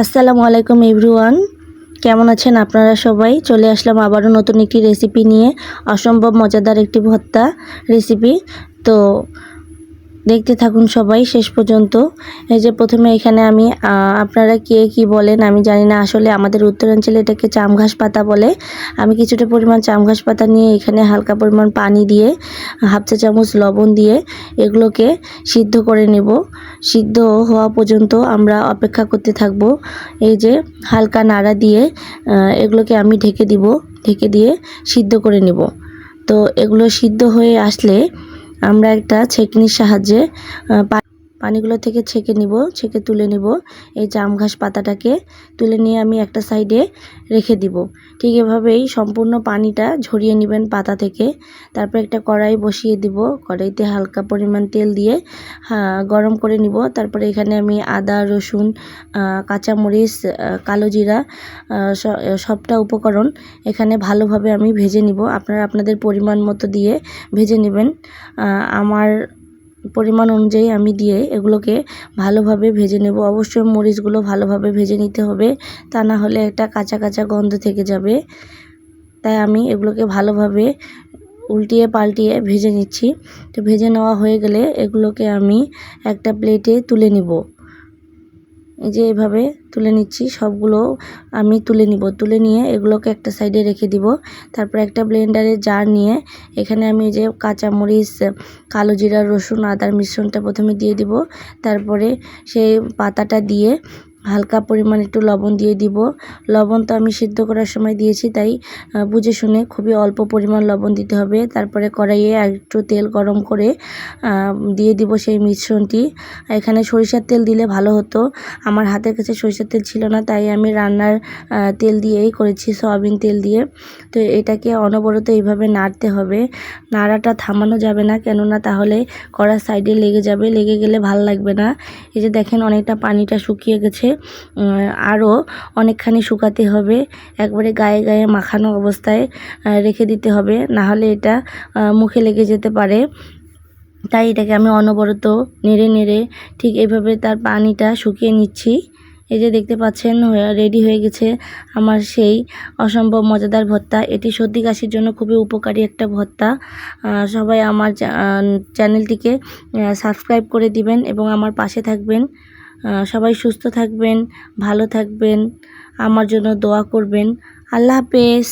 আসসালামু আলাইকুম এভরিওয়ান। কেমন আছেন আপনারা সবাই? চলে আসলাম আবারও নতুন একটি রেসিপি নিয়ে। অসম্ভব মজাদার একটি ভর্তা রেসিপি তো দেখতে থাকুন সবাই শেষ পর্যন্ত। এই যে প্রথমে এখানে আমি আপনারা কে কি বলেন আমি জানি না। আসলে আমাদের উত্তরাঞ্চলে এটাকে চামঘাস পাতা বলে। আমি কিছুটা পরিমাণ চামঘাস পাতা নিয়ে এখানে হালকা পরিমাণ পানি দিয়ে, হাফ চা চামচ লবণ দিয়ে এগুলোকে সিদ্ধ করে নেব। সিদ্ধ হওয়া পর্যন্ত আমরা অপেক্ষা করতে থাকব। এই যে হালকা নাড়া দিয়ে এগুলোকে আমি ঢেকে দিব, ঢেকে দিয়ে সিদ্ধ করে নেব। তো এগুলো সিদ্ধ হয়ে আসলে আমরা একটা ছেকনির সাহায্যে পা- পানিগুলো থেকে ছেঁকে নিব, ছেঁকে তুলে নিব। এই জাম ঘাস পাতাটাকে তুলে নিয়ে আমি একটা সাইডে রেখে দিব। ঠিক এভাবেই সম্পূর্ণ পানিটা ঝরিয়ে নেবেন পাতা থেকে। তারপর একটা কড়াই বসিয়ে দিব। কড়াইতে হালকা পরিমাণ তেল দিয়ে গরম করে নিব। তারপরে এখানে আমি আদা, রসুন কাঁচামরিচ কালো জিরা সবটা উপকরণ এখানে ভালোভাবে আমি ভেজে নিব। আপনারা আপনাদের পরিমাণ মতো দিয়ে ভেজে নেবেন। আমার পরিমাণ অনুযায়ী আমি দিয়ে এগুলোকে ভালোভাবে ভেজে নেব। অবশ্যই মরিচগুলো ভালোভাবে ভেজে নিতে হবে, তা না হলে একটা কাঁচা কাঁচা গন্ধ থেকে যাবে। তাই আমি এগুলোকে ভালোভাবে উল্টিয়ে পাল্টিয়ে ভেজে নিচ্ছি। তো ভেজে নেওয়া হয়ে গেলে এগুলোকে আমি একটা প্লেটে তুলে নিব। এই যে এইভাবে তুলে নিচ্ছি, সবগুলো আমি তুলে নিব। তুলে নিয়ে এগুলোকে একটা সাইডে রেখে দিব। তারপর একটা ব্লেন্ডারে জার নিয়ে এখানে আমি যে কাঁচামরিচ, কালো জিরা, রসুন আদার মিশ্রণটা প্রথমে দিয়ে দিব। তারপরে সেই পাতাটা দিয়ে হালকা পরিমাণ একটু লবণ দিয়ে দিব। লবণ তো আমি সিদ্ধ করার সময় দিয়েছি, তাই বুঝে শুনে খুবই অল্প পরিমাণ লবণ দিতে হবে। তারপরে কড়াইয়ে একটু তেল গরম করে দিয়ে দিব সেই মিশ্রণটি। এখানে সরিষার তেল দিলে ভালো হতো। আমার হাতের কাছে সরিষার তেল ছিল না, তাই আমি রান্নার তেল দিয়েই করেছি, সয়াবিন তেল দিয়ে। তো এটাকে অনবরত এইভাবে নাড়তে হবে। নাড়াটা থামানো যাবে না, কেননা তাহলে কড়ার সাইডে লেগে যাবে। লেগে গেলে ভালো লাগবে না। এই যে দেখেন, অনেকটা পানিটা শুকিয়ে গেছে। আরও অনেকখানি শুকাতে হবে। একবারে গায়ে গায়ে মাখানো অবস্থায় রেখে দিতে হবে। না হলে এটা মুখে লেগে যেতে পারে। তাই এটাকে আমি অনবরত নেড়ে নেড়ে ঠিক এভাবে তার পানিটা শুকিয়ে নিচ্ছি। এই যে দেখতে পাচ্ছেন রেডি হয়ে গেছে আমার সেই অসম্ভব মজাদার ভর্তা। এটি সর্দি কাশির জন্য খুবই উপকারী একটা ভর্তা। সবাই আমার চ্যানেলটিকে সাবস্ক্রাইব করে দিবেন এবং আমার পাশে থাকবেন। সবাই সুস্থ থাকবেন ভালো থাকবেন আমার জন্য দোয়া করবেন। আল্লাহ হাফেজ।